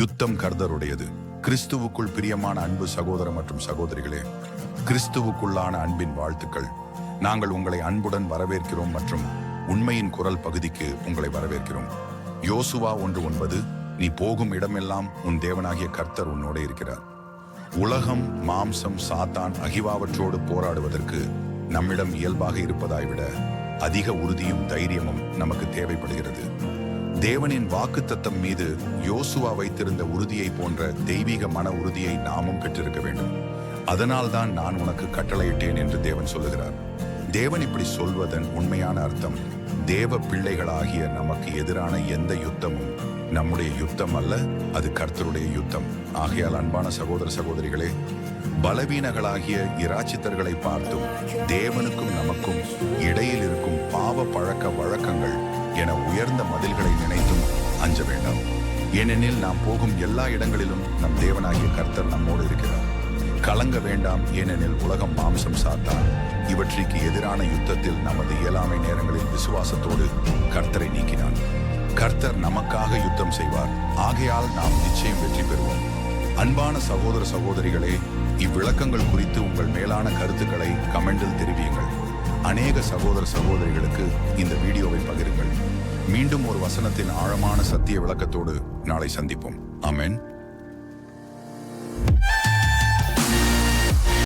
யுத்தம் கர்தருடையது கிறிஸ்துவுக்குள் பிரியமான அன்பு சகோதர மற்றும் சகோதரிகளே கிறிஸ்துவுக்குள்ளான அன்பின் வாழ்த்துக்கள். நாங்கள் உங்களை அன்புடன் வரவேற்கிறோம் மற்றும் உண்மையின் குரல் பகுதிக்கு உங்களை வரவேற்கிறோம். யோசுவா ஒன்று ஒன்பது நீ போகும் இடமெல்லாம் உன் தேவனாகிய கர்த்தர் உன்னோட இருக்கிறார். உலகம் மாம்சம் சாத்தான் அகிவாவற்றோடு போராடுவதற்கு நம்மிடம் இயல்பாக இருப்பதாய் விட அதிக உறுதியும் தைரியமும் நமக்கு தேவைப்படுகிறது. தேவனின் வாக்குத்தத்தம் மீது யோசுவா வைத்திருந்த உறுதியை போன்ற தெய்வீக மன உறுதியை நாமும் பெற்றிருக்க வேண்டும். அதனால்தான் நான் உனக்கு கட்டளையிட்டேன் என்று தேவன் சொல்லுகிறார். தேவன் இப்படி சொல்வதன் உண்மையான அர்த்தம் தேவ பிள்ளைகளாகிய நமக்கு எதிரான எந்த யுத்தமும் நம்முடைய யுத்தம் அல்ல அது கர்த்தருடைய யுத்தம். ஆகையால் அன்பான சகோதர சகோதரிகளே பலவீனங்களாகிய இராச்சித்தர்களை பார்த்தும் தேவனுக்கும் நமக்கும் இடையில் இருக்கும் பாவ பழக்க உயர்ந்த மதில்களை நினைத்தும் அஞ்ச வேண்டாம். ஏனெனில் நாம் போகும் எல்லா இடங்களிலும் நம் தேவனாகிய கர்த்தர் நம்மோடு இருக்கிறார். கலங்க வேண்டாம் ஏனெனில் உலகம் மாம்சம் சாத்தான். இவற்றிற்கு எதிரான யுத்தத்தில் நமது இயலாமை நேரங்களில் விசுவாசத்தோடு கர்த்தரை நீக்கினான். கர்த்தர் நமக்காக யுத்தம் செய்வார். ஆகையால் நாம் நிச்சயம் வெற்றி பெறுவோம். அன்பான சகோதர சகோதரிகளே இவ்விளக்கங்கள் குறித்து உங்கள் மேலான கருத்துக்களை கமெண்டில் தெரிவியுங்கள். அநேக சகோதர சகோதரிகளுக்கு இந்த வீடியோவை பகிருங்கள். மீண்டும் ஒரு வசனத்தின் ஆழமான சத்திய விளக்கத்தோடு நாளை சந்திப்போம். அமேன்